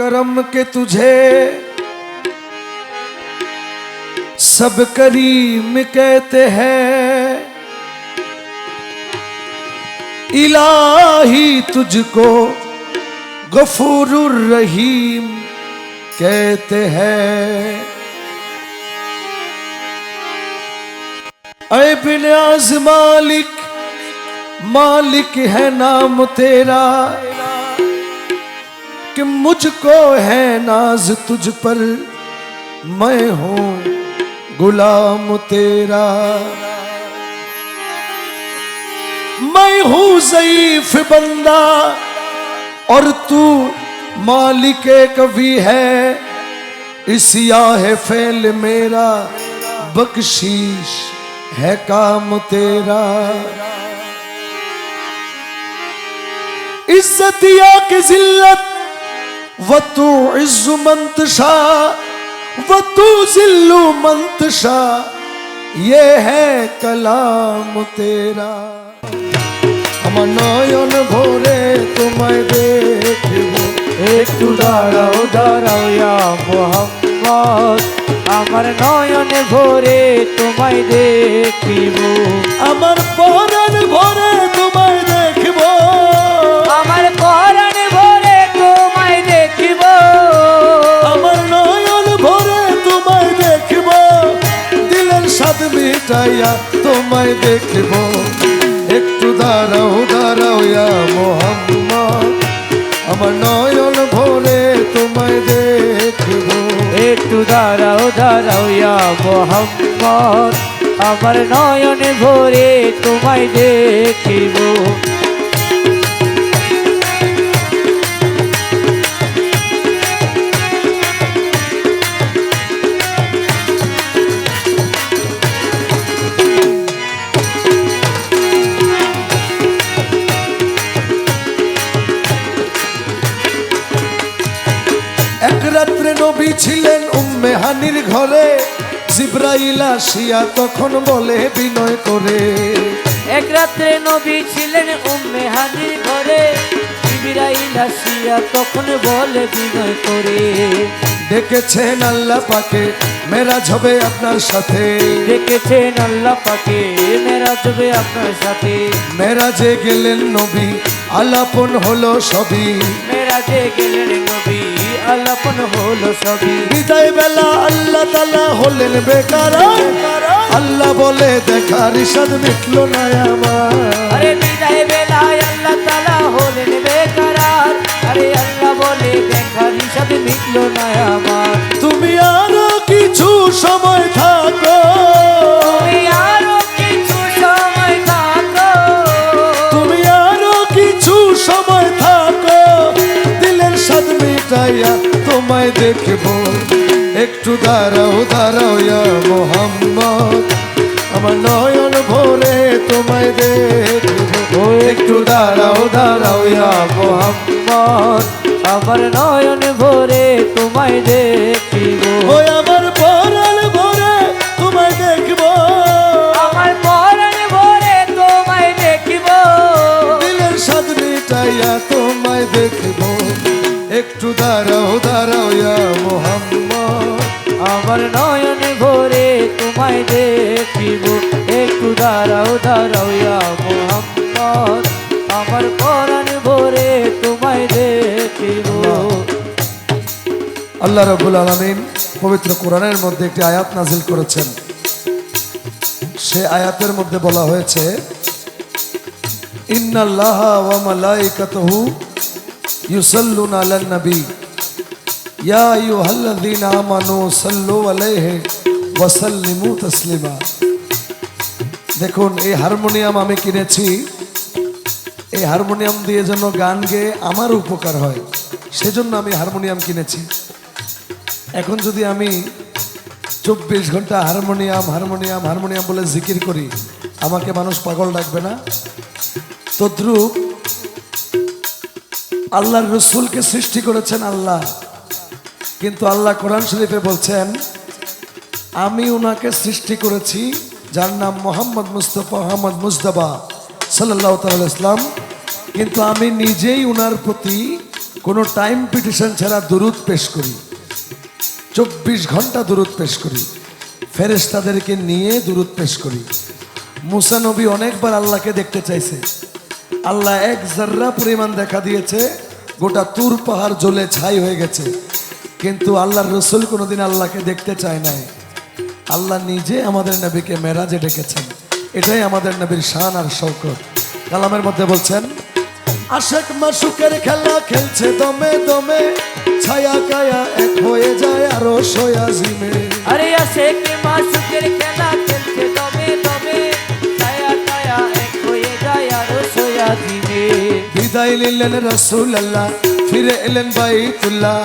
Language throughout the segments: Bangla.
करम के तुझे। सब करीम कहते हैं। इलाही तुझको गफूरुर रहीम कहते हैं। ऐ बिनाज मालिक मालिक है नाम तेरा। कि मुझको है नाज तुझ पर। मैं हूँ गुलाम तेरा। मैं हूँ जईफ बंदा और तू मालिक कभी है। इसिया है फैल मेरा बख्शीश है काम तेरा। इज्जतिया की जिल्लत وتعز من تشاء وتذل من تشاء یہ ہے کلام تیرا۔ আমার নয়ন ভোরে তোমায় দেখব একটু দাঁড়াও দাঁড়াও ইয়া মোহাম্মদ আমার নয়নে ভোরে তোমায় দেখিব আমার পরাণ ভোরে তোমায় মিটাইয়া তোমায় দেখব। একটু দাঁড়াও দাঁড়াও মোহাম্মদ। আমার নয়ন ভোলে তোমায় দেখব। একটু দাঁড়াও দাঁড়াও মোহাম্মদ। আমার নয়ন ভোরে তোমায় দেখিব। ঘরে জিব্রাইল আসিয়া তখন বলে বিনয় করে। এক রাত্রে নবী ছিলেন উম্মে হানির ঘরে। জিবরাইল আসিয়া তখন বলে বিনয় করে। ডেকেছেন আল্লাহ পাকে মেরাজ হবে আপনার সাথে। দেখেছেন আল্লাহ পাকে মেরা যাবে আপনার সাথে। মেরাজে গেলেন নবী আলাপন হলো সবই। মেরাজে গেলেন নবী আলাপন হলো সবই। বিদায় বেলা আল্লাহ তালা হলেন বেকার। আল্লাহ বলে দেখার ইসাদ মিটল না আমার। আরে বিদায় বেলায় আল্লাহ তালা হলেন বেকারার আরে আল্লাহ বলে দেখার হিসাবে মিটল না আমার। তুমি আরও কিছু সময় থাকো। তুমি আরও কিছু সময় থাকো। তুমি আরও কিছু সময় থাকো। দিলের স্বাদ মিটাইয়া দেখব। একটু দাঁড়াও দাঁড়াও মোহাম্মদ। আমার নয়ন ভরে তোমায় দেখব। একটু দাঁড়াও দাঁড়াও মোহাম্মদ। আমার নয়ন ভরে তোমায় দেখিব। আমার পরাণ ভরে তোমায় দেখব। আমার পরাণ ভরে তোমায় দেখিব। দিলের স্বাদ মিটাইয়া তোমায় দেখব। একটু দাঁড়াও দাঁড়াও ইয়া মোহাম্মদ। আমার নয়ন ভরে তোমায় দেখিব। একটু দাঁড়াও দাঁড়াও ইয়া মোহাম্মদ। আমার পরাণ ভরে তোমায় দেখিব। আল্লাহ। রাবুল আলমিন পবিত্র কোরআনের মধ্যে একটি আয়াত নাজিল করেছেন। সে আয়াতের মধ্যে বলা হয়েছে ইন্নাল্লাহ ওয়া মালাইকাতুহু ইউসাল্লুনা আলান নবী ইয়া আইয়ুহাল্লাযীনা আমানু সাল্লু আলাইহি ওয়া সাল্লিমু তাসলিমা দেখুন, এই হারমোনিয়াম আমি কিনেছি। এই হারমোনিয়াম দিয়ে যেন গান গেয়ে আমার উপকার হয়, সেজন্য আমি হারমোনিয়াম কিনেছি। এখন যদি আমি চব্বিশ ঘণ্টা হারমোনিয়াম হারমোনিয়াম হারমোনিয়াম বলে জিকির করি, আমাকে মানুষ পাগল ডাকবে না? তদ্রুপ আল্লাহর রসুলকে সৃষ্টি করেছেন আল্লাহ। কিন্তু আল্লাহ কোরআন শরীফে বলছেন, আমি ওনাকে সৃষ্টি করেছি, যার নাম মোহাম্মদ মুস্তফা মোহাম্মদ মুজদাবা সাল্লাহ তাল ইসলাম কিন্তু আমি নিজেই উনার প্রতি কোনো টাইম পিটিশন ছাড়া দুরুদ পেশ করি। চব্বিশ ঘণ্টা দুরুদ পেশ করি। ফেরেশতাদেরকে নিয়ে দুরুদ পেশ করি। মুসা নবী অনেকবার আল্লাহকে দেখতে চাইছে। আল্লাহ এক জার্রা পরিমাণ দেখা দিয়েছে, গোটা তুর পাহাড় জ্বলে ছাই হয়ে গেছে। কিন্তু আল্লাহর রসুল কোনোদিন আল্লাহকে দেখতে চায় নাই। আল্লাহ নিজে আমাদের নবীকে মেরাজে ডেকেছেন। এটাই আমাদের নবীর শান আর শৌকত কালামের মধ্যে বলছেন, আশেক মাসুকের খেলা খেলছে দমে দমে, ছায়া কায়া এক বিদায় নিলেন রসুল আল্লাহ ফিরে এলেন বাইতুল্লাহ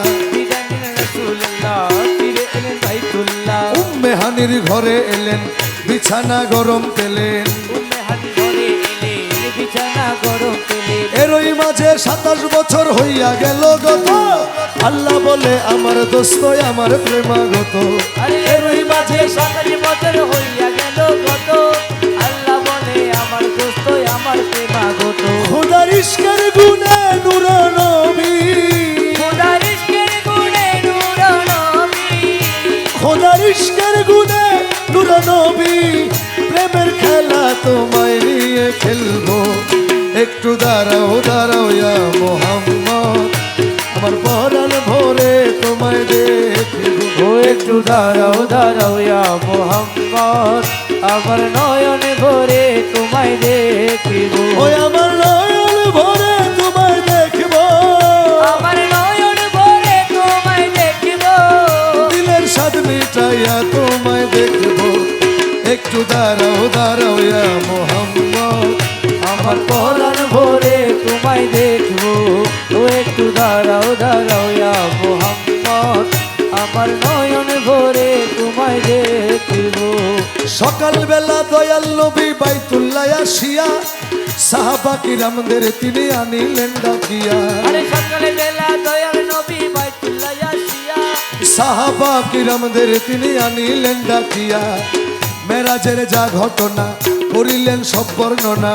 উম্মে হানির ঘরে এলেন বিছানা গরম পেলেন এরই মাঝে সাতাশ বছর হইয়া গেল গত। আল্লাহ বলে, আমার দোস্ত, আমার প্রেমাগত। এরই মাঝে সাতাশ বছর হইয়া ইশকের গুণে নূর নবী খোদার ইস্কের গুনে নূর নবী প্রেমের খেলা তোমায় নিয়ে খেলব। একটু দাঁড়াও দাঁড়াও ইয়া মোহাম্মদ। আমার পরাণ ভরে তোমায় দেখব একটু দাঁড়াও দাঁড়াও ইয়া মোহাম্মদ। আমার নয়ন ভরে তোমায় দেখিব আমার নয়ন দেখব। একটু দাঁড়াও দাঁড়াও ইয়া মোহাম্মদ। আমার পরাণ ভরে তোমায় দেখব। ও একটু দাঁড়াও দাঁড়াও ইয়া মোহাম্মদ। আমার নয়ন ভরে তোমায় দেখিব। সকালবেলা দয়াল নবী বাইতুল্লাহ আসিয়া সাহাবা কিরামদের তিনি আনিলেন ডাকিয়া। আরে সকালে সাহাবা কিরামদের তিনি আনিলেন ডাকিয়া। মেরাজের যা ঘটনা করিলেন সব বর্ণনা।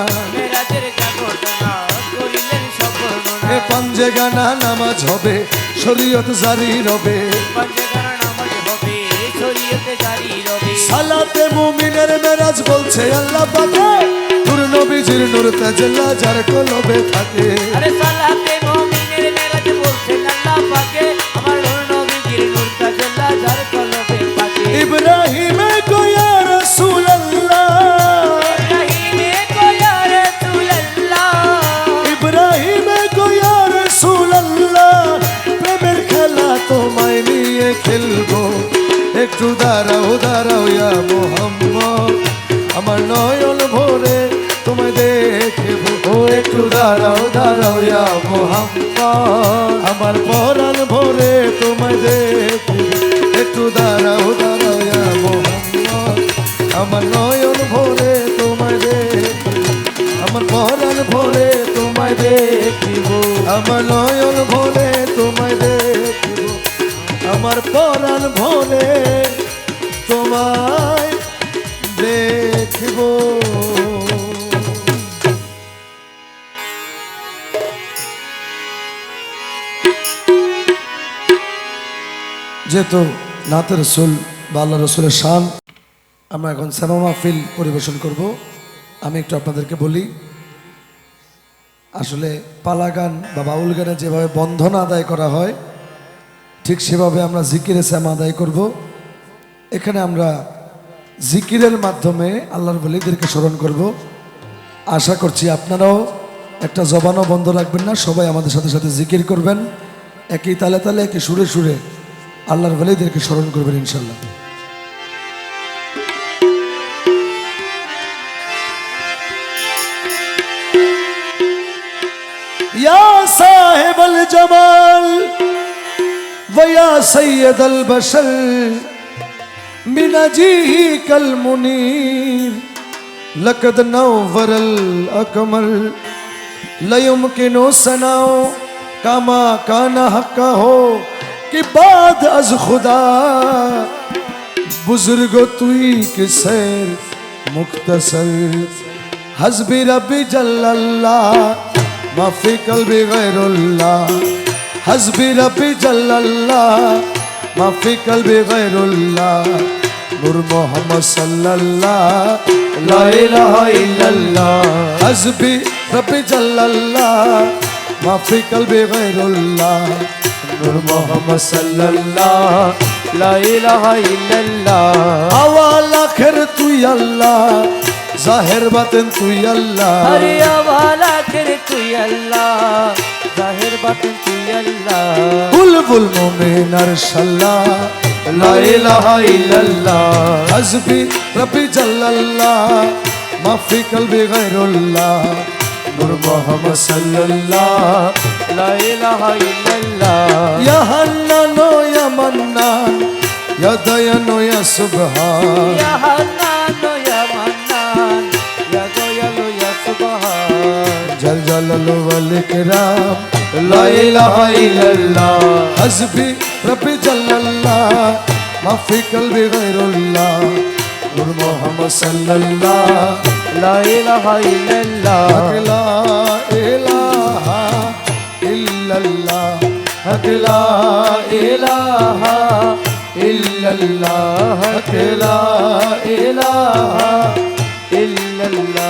এ পাঞ্জে গানা নামাজ হবে শরীয়ত জারি রবে। পঞ্চগণ নামাজ হবে শরীয়তে জারি রবে। সালাতে মুমিনের মেরাজ বলছে আল্লাহ পাকে। নূর নবীজির নূর তাজল্লা যার কলবে থাকে। আরে সালাতে দাঁড়াও দাঁড়াও ইয়া মোহাম্মদ। আমার পরাণ ভরে তোমায় দেখব একটু দাঁড়াও দাঁড়াও ইয়া মোহাম্মদ। আমার নয়ন ভরে তোমায় দেখব আমার পরাণ ভরে তোমায় দেখিব আমার নয়ন ভরে তোমায় দেখিব আমার পরাণ ভরে যেহেতু নাতে রসুল বা আল্লাহ রসুলের শান, আমরা এখন শ্যামা মাহফিল পরিবেশন করব। আমি একটু আপনাদেরকে বলি, আসলে পালা গান বা বাউল গানে যেভাবে বন্ধন আদায় করা হয়, ঠিক সেভাবে আমরা জিকিরে শ্যাম আদায় করব। এখানে আমরা জিকিরের মাধ্যমে আল্লাহর বলিদেরকে স্মরণ করব। আশা করছি আপনারাও একটা জবানও বন্ধ রাখবেন না, সবাই আমাদের সাথে সাথে জিকির করবেন। একই তালে তালে, একই সুরে সুরে আল্লাহর বলিদেরকে স্মরণ করবেন ইনশাল্লাহ يا صاحب الجمال ويا سيد البشر من أجيك المنير لقد نور الأكمل لا يمكن سناؤ كما كان حقه که بعد از خدا بزرگ توی که سیر مختصر حزب رب جل الله ما فی قلب غیر الله حزب رب جل الله ما فی قلب غیر الله নূর মোহাম্মদ সাল্লাল্লাহ লা ইলাহা ইল্লাল্লাহ হাসবি রব্বি জাল্লাল্লাহ মাফি কলবি গায়রুল্লাহ নূর মোহাম্মদ সাল্লাল্লাহ লা ইলাহা ইল্লাল্লাহ। আওয়াল আখির তুই আল্লাহ জাহের বাতেন তুই আল্লাহ। আরে আওয়াল আখির তুই আল্লাহ জাহের বাতেন তুই আল্লাহ। বুলবুল মুমিন আর লা ইলাহা ইল্লাল্লাহ। হাসবি রব্বি জাল্লাল্লাহ মাফি কলবি গায়রুল্লাহ। নূর মুহাম্মদ সাল্লাল্লাহ লা ইলাহা ইল্লাল্লাহ ইয়া হান্নান ইয়া মান্নান ইয়া দয়ান ইয়া সুবহান ইয়া হান্নান ইয়া মান্নান ইয়া দয়ালু ইয়া সুবহান জল জালালু ওয়াল ইকরাম লা ইলাহা ইল্লাল্লাহ হাসবি রব্বি জাল্লাল্লাহ মাফি কলবি গায়রুল্লাহ নূর মুহাম্মদ সাল্লাল্লাহ লা ইলাহা ইল্লাল্লাহ। লা ইলাহা ইল্লাল্লাহ। হক লা ইলাহা ইল্লাল্লাহ। হক লা ইলাহা ইল্লাল্লাহ।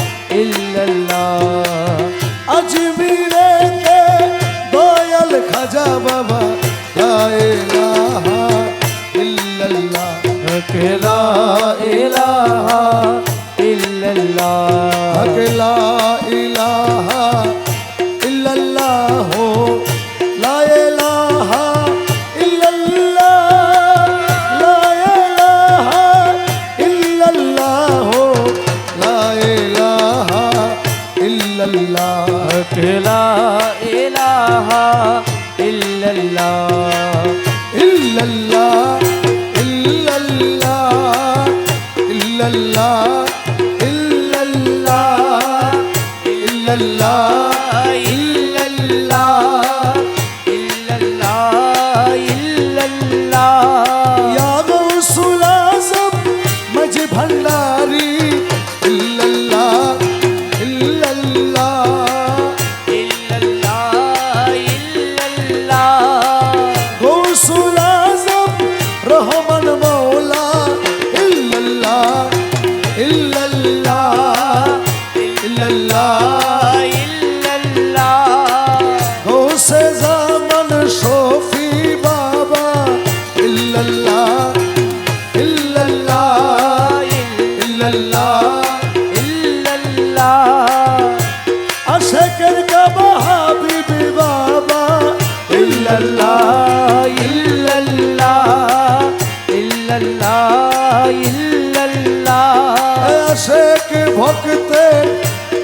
لا إله إلا الله ভক্তে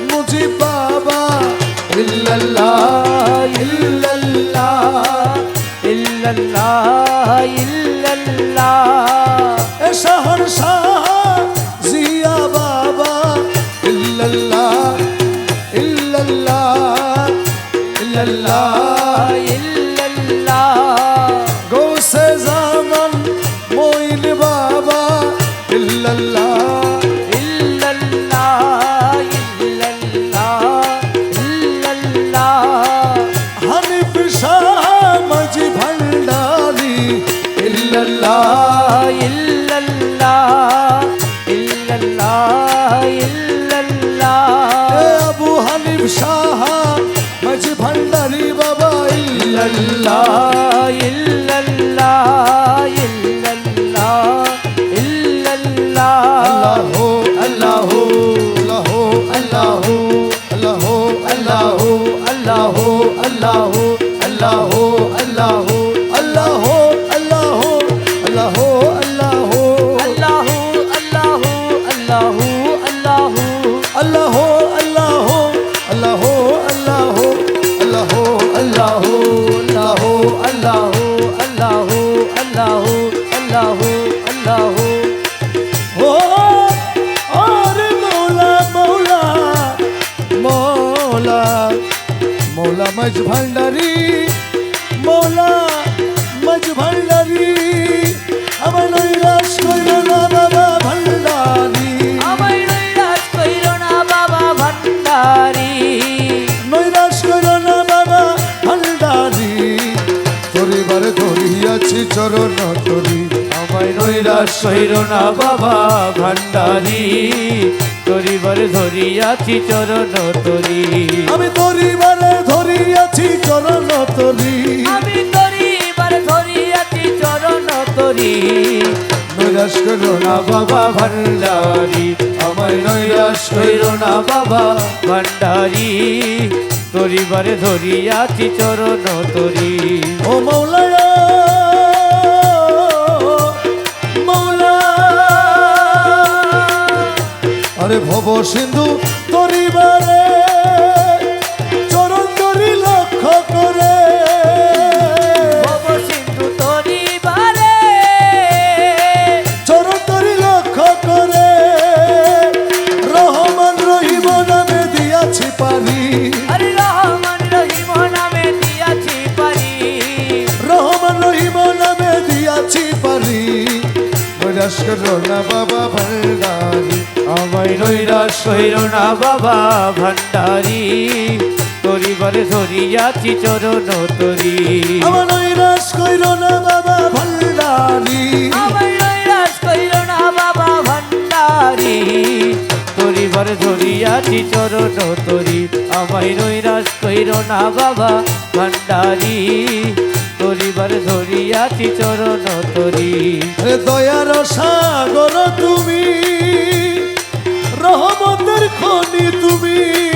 মুজি বাবা। ইল্লাল্লাহ ইল্লাল্লাহ ইল্লাল্লাহ ইল্লাল্লাহ। এ শহর শাহ இல்லல்லா இல்லல்லா இல்லல்லா இல்லல்லா. அபு ஹனிஃப் ஷாஹா மஜ் பண்டரி பாபா இல்லல்லா. இல்லல்லா இல்ல মৌলা মজ ভান্ডারি মৌলা মজ ভান্ডারি আমার নৈরাশ কইল না বাবা ভান্ডারি আমায় নৈরাশ কইরো না বাবা ভান্ডারি নৈরাশ কইল না বাবা ভান্ডারি তোরিবার ধরিয়াছি চরণ তরি আমায় নৈরাশ কইরো না বাবা ভান্ডারি তরিবার ধরিয়াছি চরণ তরি আমি তোরিবারে চরণ তরি। আমি তরিবার ধরিয়াছি চরণ তরি। নৈরাশ করো না বাবা ভান্ডারি আমায় নৈরাশ কইরো না বাবা ভান্ডারি তরিবারে ধরিয়াছি চরণ তরি। ও মৌলায় মৌলা। আরে ভব সিন্ধু তরিবারে করো না বাবা ভান্ডারি আমায় নৈরাশ কইরো না বাবা ভান্ডারি তরিবারে ধরিয়াছি চরণ তরি আমার না বাবা ভান্ডারি আমায় নৈরাশ কইরো না বাবা, ভান্ডারি। তরিবারে ধরিয়াছি চরণ তরি। দয়ার সাগর তুমি রহমতের খনি তুমি।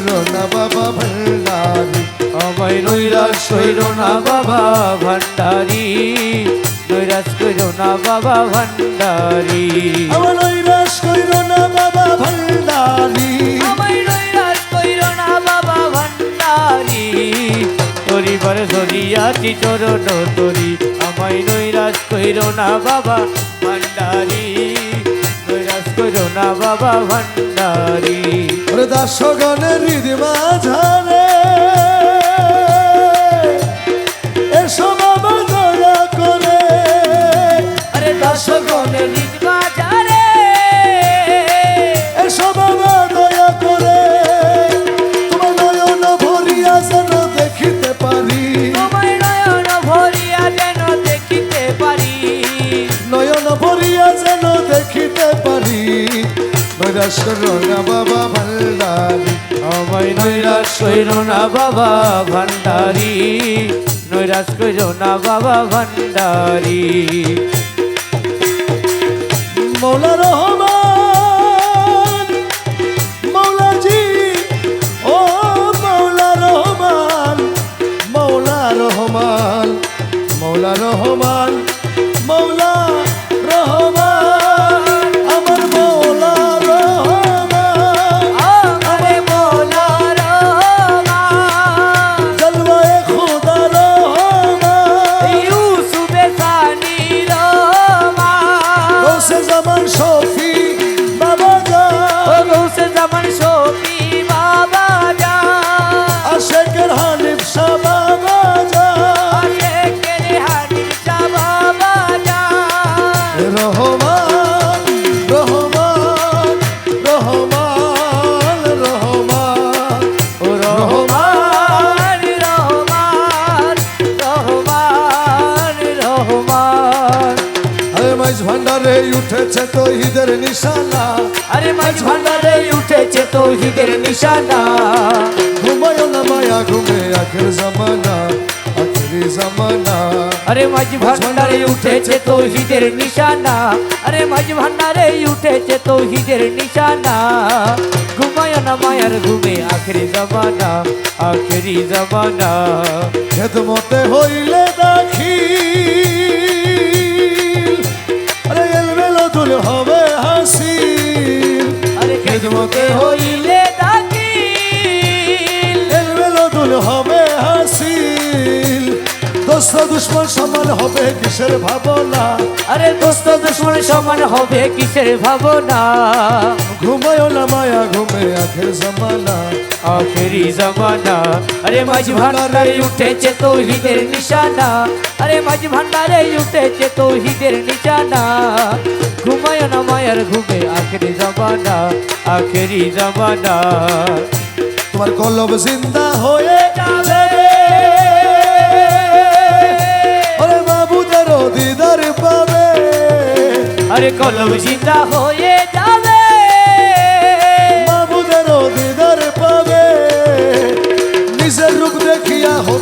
করো না বাবা ভান্ডারি আমায় নৈরাশ কইরো না বাবা ভান্ডারি। নৈরাশ কইরো না বাবা ভান্ডারি। আমার নৈরাশ কইর না বাবা ভান্ডারি আমায় নৈরাশ কইরো না বাবা ভান্ডারি। তরিবার ধরিয়াছি চরণ তরি আমায় নৈরাশ কইরো না বাবা ভান্ডারি। নৈরাশ কইরো না বাবা ভান্ডারি। ওরে দাসগণের হৃদয় মাঝারে। এসো বাবা দয়া করে। আরে দর্শকগণের নিজ বাজারে এসো বাবা দয়া করে। তোমার নয়ন ভরিয়া যেন দেখিতে পারি। তোমায় নয়ন ভরিয়া যেন দেখিতে পারি। নয়ন ভরিয়া যেন দেখিতে পারি। করো বাবা ভান্ডারি আমায় নৈরাজ কইরো না বাবা ভান্ডারি। নৈরাজ কইরো না বাবা ভান্ডারি। মৌলা উঠেছে তো ঈদের নিশানা। আরে মাঝ ভান্ডারে উঠেছে তৌহিদের নিশানা। ঘুমায় না মায়া ঘুমে আখের জামানা আখেরি জামানা। আরে মাঝ ভান্ডারে উঠেছে তৌহিদের নিশানা। আরে মাঝ ভান্ডারে উঠেছে তৌহিদের নিশানা। ঘুমায় না মায়ার ঘুমে আখরি জমানা আখরি জমানা। খেদমতে হইলে দাখি। খেদমতে হইলে এলবেলো দুল হবে হাসি দোস্ত দুশ্মন সমান হবে কিসের ভাবনা? আরে দোস্ত দুশ্মন সমান হবে কিসের ভাবনা? ঘুমায় না মায়া ঘুমে আখের জামানা। আখেরি জমানা। আরে মাঝ ভান্ডারে উঠেছে তৌহিদের নিশানা। আরে মাঝ ভান্ডারে উঠেছে তৌহিদের নিশানা। ঘুমায় না মায়ার ঘুমে আখেরি জমানা আখেরি জমানা। তোমার কলব জিন্দা হয়ে যাবে আরে কলম জিন্দা হয়ে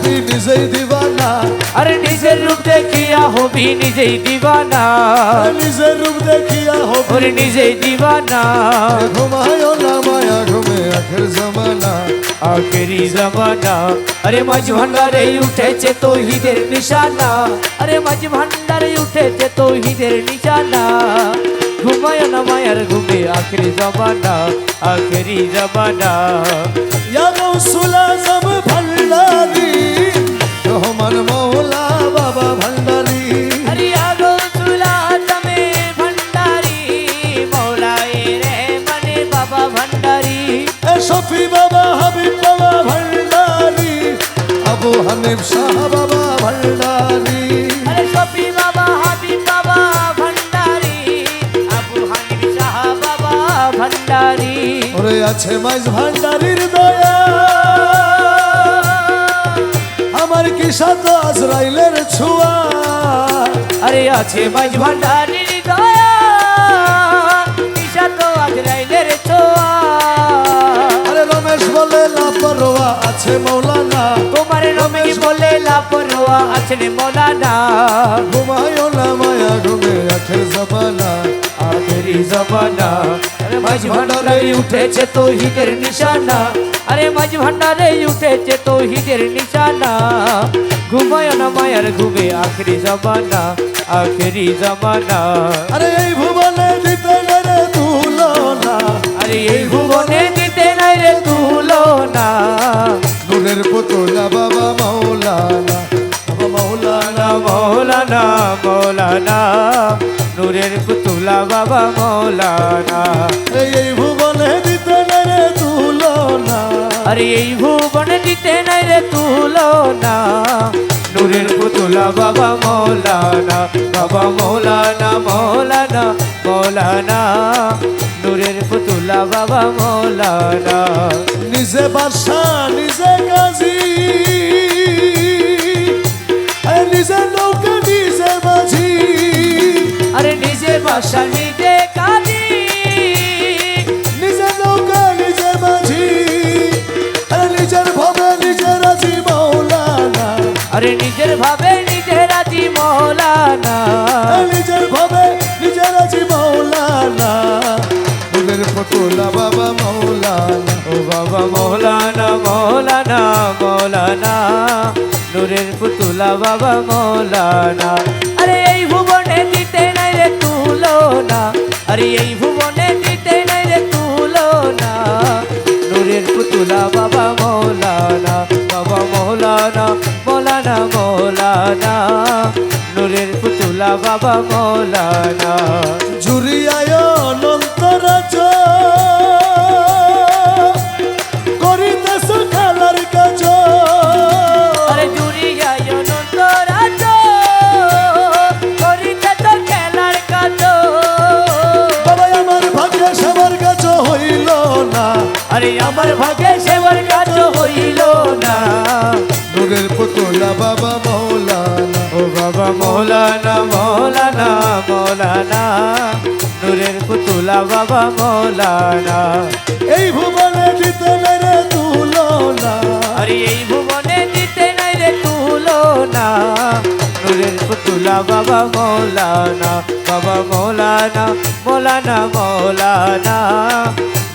হবি নিজেই দিবানা। আরে নিজের রূপ দেখিয়া হবি নিজেই দিবানা। নিজের রূপ দেখিয়া হবি নিজেই দিবানা। ঘুমায় না মায়া ঘুমে আখের জামানা। আখেরি জমানা। আরে মাঝ ভান্ডারে উঠেছে তৌহিদের নিশানা। আরে মাঝ ভান্ডারে উঠেছে তৌহিদের নিশানা। ঘুমায় না মায়ার ঘুমে আখেরি জমানা আখেরি জমানা। ইয়া গৌসুল আজম ভান্ডারি রহমান মৌলা বাবা ভান্ডারি ভান্ডারি মানে বাবা ভান্ডারি হাবিব বাবা ভান্ডারি আবু হানিফ শাহ বাবা ভান্ডারি শফি বাবা হাবিব বাবা ভান্ডারি আবু হানিফ শাহ বাবা ভান্ডারি ওরে আছে মাইজ ভান্ডারির আমার কি সাত আজরাইলের ছোঁয়া? আরে আছে মাঝ ভান্ডারির দয়া। ঈশা তো আজরাইলের ছোয়া? আরে রমেশ বলে লাপরোয়া আছে মৌলানা। তোমার রমেশ বলে লাপরোয়া আছেন মৌলানা। ঘুমায় না মায়া ঘুমে আখের জমানা। আখেরি জমানা। মাঝ ভান্ডারে উঠেছে তৌহিদের নিশানা। আরে মাঝ ভান্ডারে উঠেছে তৌহিদের নিশানা। ঘুমায় না মায়ার ঘুমে আখেরি জমানা আখেরি জমানা। আরে এই ভুবনে দিতে নাই রে তুলনা আরে এই ভুবনে দিতে নাই রে তুলনা নূরের পুতুলা বাবা মৌলানা বাবা মৌলানা মৌলানা মৌলানা নূরের পুতুলা বাবা মৌলানা এই আরে এই ভুবন দিতে নাই রে তুলনা। নূরের পুতুলা বাবা মৌলানা বাবা মৌলানা মৌলানা মৌলানা। নূরের পুতুলা বাবা মৌলানা। নিজে বাসা নিজে আরে নিজে নৌকা নিজে মাঝি আরে নিজে বাসা নিজে আরে নিজের ভাবে নিজে রাজি মৌলানা। নিজের ভাবে নিজের রাজি মৌলানা। নূরের পুতুলা বাবা মৌলানা ও বাবা মৌলানা মৌলানা মৌলানা নূরের পুতুলা বাবা মৌলানা। আরে এই ভুবনে দিতে নাই রে তুলনা আরে এই ভুবনে দিতে নাই রে তুলনা নূরের পুতুলা বাবা মৌলানা বাবা মৌলানা। মৌলানা মৌলানা নূরের পুতুলা বাবা মৌলানা। জুরিয়ায় অনন্তরাজ করিতেছ খেলার কাজ আরে জুড়িয়া অনন্তরাজ করিতে তো খেলার কাজ বাবা আমার ভাগ্যে সবার বাবা মৌলানা। এই ভুবনে দিতে মেরে তুলনা। আরে এই ভুবনে দিতে নাই রে তুলনা। নূরের পুতুলা বাবা মৌলানা বাবা মৌলানা মৌলানা মৌলানা।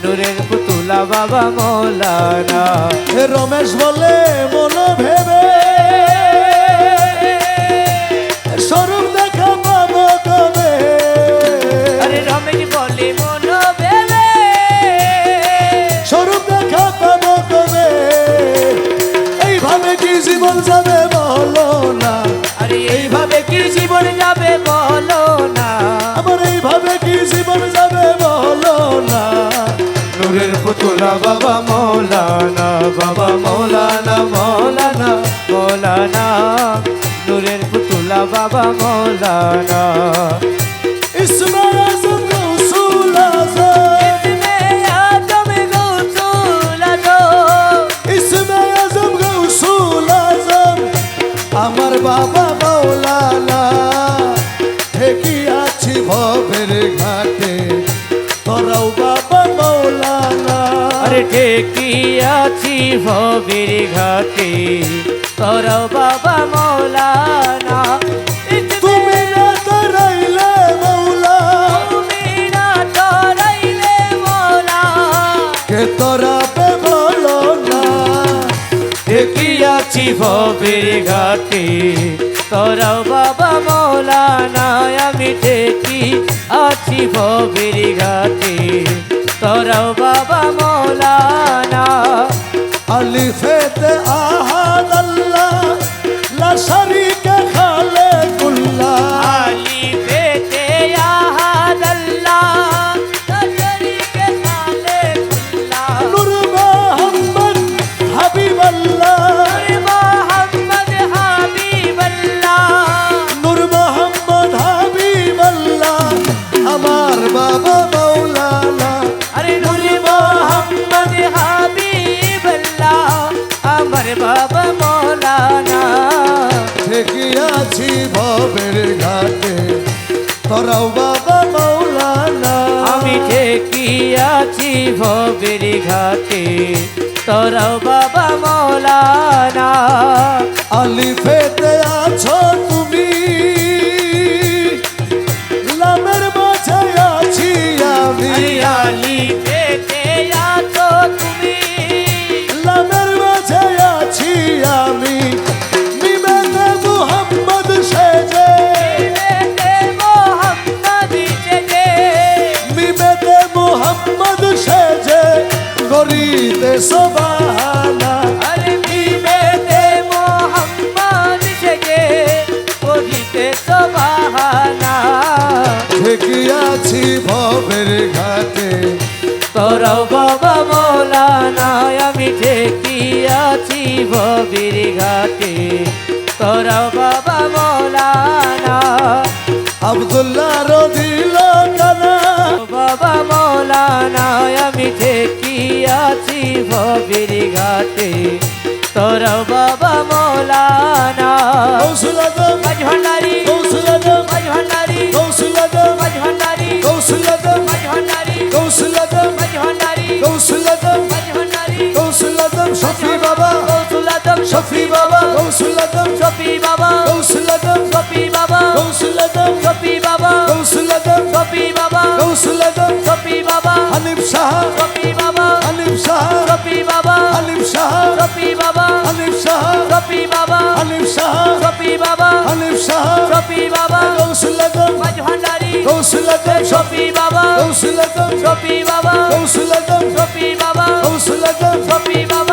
নূরের পুতুলা বাবা মৌলানা। রমেশ বলে মন ভেবে জীবন যাবে বলো না। আরে এইভাবে কি জীবন যাবে বলো না। আমার এইভাবে কি জীবন যাবে বলো না। নূরের পুতুলা বাবা মৌলানা বাবা মৌলানা মৌলানা মৌলানা। নূরের পুতুলা বাবা মৌলানা। আরে ঠেকিয়াছি ভবির ঘাটে। তোর বাবা মৌলানা তুমি না তোরাইলে মৌলা। তুমি না তোরাইলে মৌলা। কে তোরা পে বলো না। দেখিয়াছি ভবের ঘাটে। তোর বাবা মৌলানা আমি দেখি আছি ভবের ঘাটে। তোর বাবা মৌলানা। আলিফেতে ভবের ঘাটে। তোরাও বাবা মৌলানা আমি ঠেকিয়াছি ভবের ঘাটে। তোরাও বাবা মৌলানা আলিফেতে সবাহানা মোহাম্মদ ঠেকিয়াছি ভবের ঘাটে। বাবা মৌলানা আমি ঠেকিয়াছি ভবির ঘাটে। তোরা বাবা মৌলানা। আব্দুল্লাহ ভবির ঘাটে। তোর বাবা মৌলানা। কৌশল মাঝ ভান্ডারি কৌশল মাঝ ভান্ডারি কৌশল মাঝ ভান্ডারি গৌসুল মাঝ ভান্ডারি গৌসুল মাঝ ভান্ডারি শফি বাবা গৌসুল আদম শফি বাবা গৌসুল আদম শফি বাবা গৌসুল আদম শফি বাবা গৌসুল আদম শফি বাবা গৌসুল আদম শফি বাবা হানিফ শাহ শফি বাবা হানিফ শাহ শফি বাবা হানিফ শাহ শফি বাবা হানিফ শাহ শফি বাবা হানিফ শাহ শফি বাবা হানিফ শাহ শফি বাবা গৌসুল আদম মাঝ ভান্ডারি গৌসুল আদম শফি বাবা গৌসুল আদম শফি বাবা গৌসুল আদম শফি বাবা গৌসুল আদম শফি বাবা